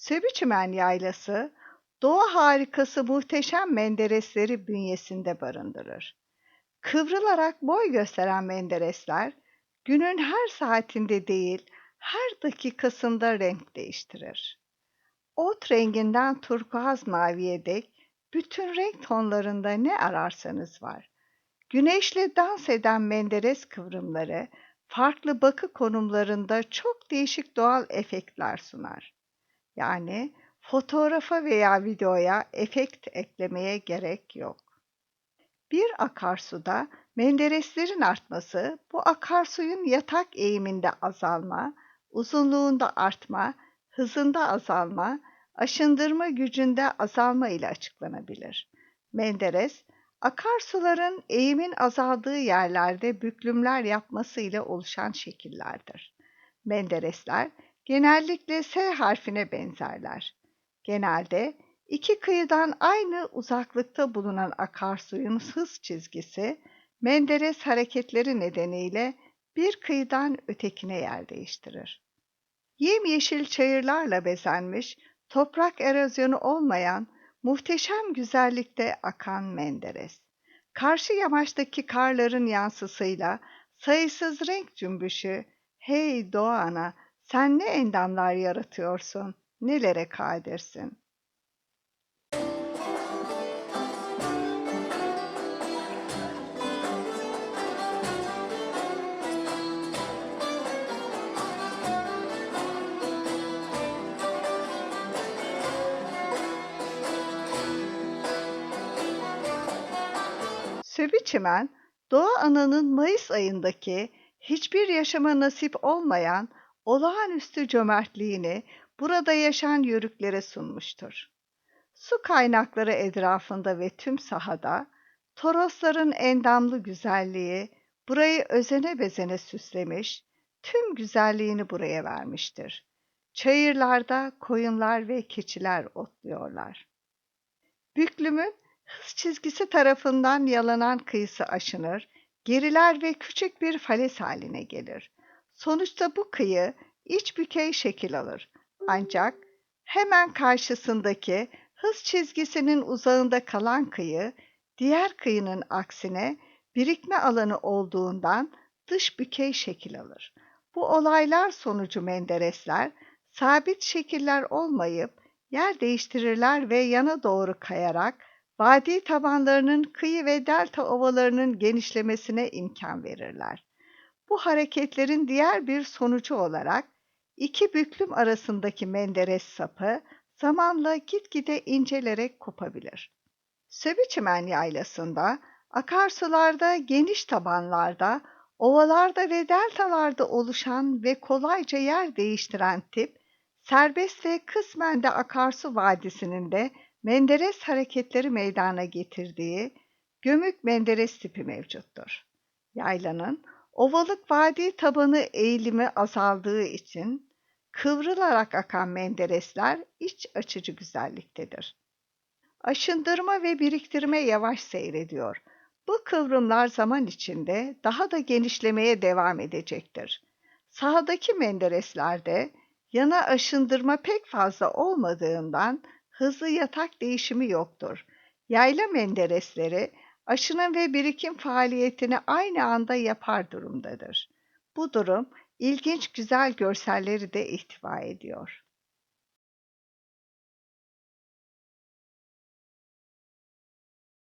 Söbiçümen Yaylası, doğa harikası muhteşem menderesleri bünyesinde barındırır. Kıvrılarak boy gösteren menderesler, günün her saatinde değil, her dakikasında renk değiştirir. Ot renginden turkuaz maviye dek bütün renk tonlarında ne ararsanız var. Güneşle dans eden menderes kıvrımları, farklı bakı konumlarında çok değişik doğal efektler sunar. Yani fotoğrafa veya videoya efekt eklemeye gerek yok. Bir akarsuda mendereslerin artması, bu akarsuyun yatak eğiminde azalma, uzunluğunda artma, hızında azalma, aşındırma gücünde azalma ile açıklanabilir. Menderes, akarsuların eğimin azaldığı yerlerde büklümler yapması ile oluşan şekillerdir. Menderesler genellikle S harfine benzerler. Genelde iki kıyıdan aynı uzaklıkta bulunan akarsuyun hız çizgisi, Menderes hareketleri nedeniyle bir kıyıdan ötekine yer değiştirir. Yemyeşil çayırlarla bezenmiş, toprak erozyonu olmayan, muhteşem güzellikte akan Menderes. Karşı yamaçtaki karların yansısıyla sayısız renk cümbüşü, hey doğa ana sen ne endamlar yaratıyorsun, nelere kadirsin. Söbiçimen, Doğa Ana'nın Mayıs ayındaki hiçbir yaşama nasip olmayan olağanüstü cömertliğini burada yaşayan yörüklere sunmuştur. Su kaynakları etrafında ve tüm sahada Torosların endamlı güzelliği burayı özene bezene süslemiş, tüm güzelliğini buraya vermiştir. Çayırlarda koyunlar ve keçiler otluyorlar. Büklümün hız çizgisi tarafından yalanan kıyısı aşınır, geriler ve küçük bir fales haline gelir. Sonuçta bu kıyı iç bükey şekil alır. Ancak hemen karşısındaki hız çizgisinin uzağında kalan kıyı, diğer kıyının aksine birikme alanı olduğundan dış bükey şekil alır. Bu olaylar sonucu menderesler sabit şekiller olmayıp yer değiştirirler ve yana doğru kayarak vadi tabanlarının kıyı ve delta ovalarının genişlemesine imkan verirler. Bu hareketlerin diğer bir sonucu olarak iki büklüm arasındaki menderes sapı zamanla gitgide incelerek kopabilir. Söbiçimen yaylasında, akarsularda, geniş tabanlarda, ovalarda ve deltalarda oluşan ve kolayca yer değiştiren tip, serbest ve kısmen de akarsu vadisinin de menderes hareketleri meydana getirdiği gömük menderes tipi mevcuttur. Yaylanın ovalık vadi tabanı eğilimi azaldığı için kıvrılarak akan menderesler iç açıcı güzelliktedir. Aşındırma ve biriktirme yavaş seyrediyor. Bu kıvrımlar zaman içinde daha da genişlemeye devam edecektir. Sahadaki mendereslerde yana aşındırma pek fazla olmadığından hızlı yatak değişimi yoktur. Yayla menderesleri aşının ve birikim faaliyetini aynı anda yapar durumdadır. Bu durum ilginç güzel görselleri de ihtiva ediyor.